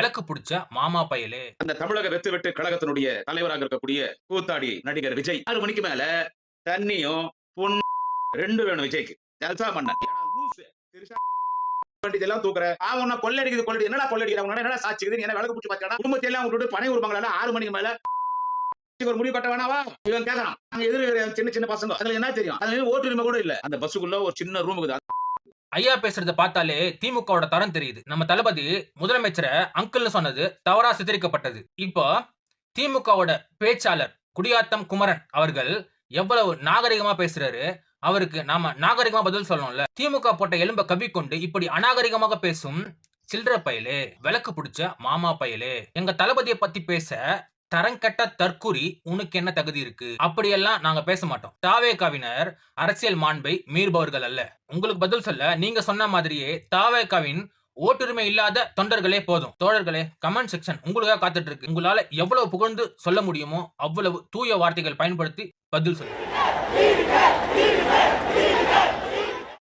விளக்கு பிடிச்ச மாமா பயலே. அந்த தமிழக வெத்து வெட்டு கழகத்தினுடைய தலைவராக இருக்கக்கூடிய கூத்தாடி நடிகர் விஜய். ஆறு மணிக்கு மேல தண்ணியும் பொன் ரெண்டு வேணும் விஜய்க்கு. ஜல்சா மன்னன். இதெல்லாம் தூக்குற. அவன் கொள்ளடிக்குது கொள்ளடி. என்னடா கொள்ளடிக்கிற உங்க என்னடா சாட்சிக்குது என்ன விளக்கு பிடிச்சி பார்த்தா குடும்பத்தை எல்லாம் விட்டுட்டு பனை உருவாங்களா ஆறு மணிக்கு மேல ஒரு முடிவு கட்ட வேணாவா இவன் கேட்கறான் அங்க எதிர சின்ன சின்ன பசங்க. அதுல என்ன தெரியும்? அதுல ஓட்டுரிமை கூட இல்ல. அந்த பஸ்ஸுக்குள்ள ஒரு சின்ன ரூம் இருக்குது. ஐயா பேசுறத பார்த்தாலே திமுகவோட தரம் தெரியுது. நம்ம தளபதி முதலமைச்சரை அங்கிள்னு சொன்னது தவறா சித்தரிக்கப்பட்டது. இப்போ திமுகவோட பேச்சாளர் குடியாத்தம் குமரன் அவர்கள் எவ்வளவு நாகரிகமா பேசுறாரு? அவருக்கு நாம நாகரிகமா பதில் சொல்லணும்ல. திமுக போட்ட எலும்ப கவ்விக்கொண்டு இப்படி அநாகரிகமாக பேசும் சில்லற பயலே விளக்கு பிடிச்ச மாமா பயலே எங்க தளபதியை பத்தி பேச தரங்கெட்ட தற்குறி உனக்கு என்ன தகுதி இருக்கு? அப்படியெல்லாம் நாங்க பேச மாட்டோம். தாவேகாவினர் அரசியல் மாண்பை மீறுபவர்கள் அல்ல. உங்களுக்கு பதில் சொல்ல நீங்க சொன்ன மாதிரியே தாவேகாவின் ஓட்டுரிமை இல்லாத தொண்டர்களே போதும். தோழர்களே கமெண்ட் செக்ஷன் உங்களுக்காக காத்துட்டு இருக்கு உங்களால எவ்வளவு புகழ்ந்து சொல்ல முடியுமோ அவ்வளவு தூய வார்த்தைகள் பயன்படுத்தி பதில் சொல்லுங்க.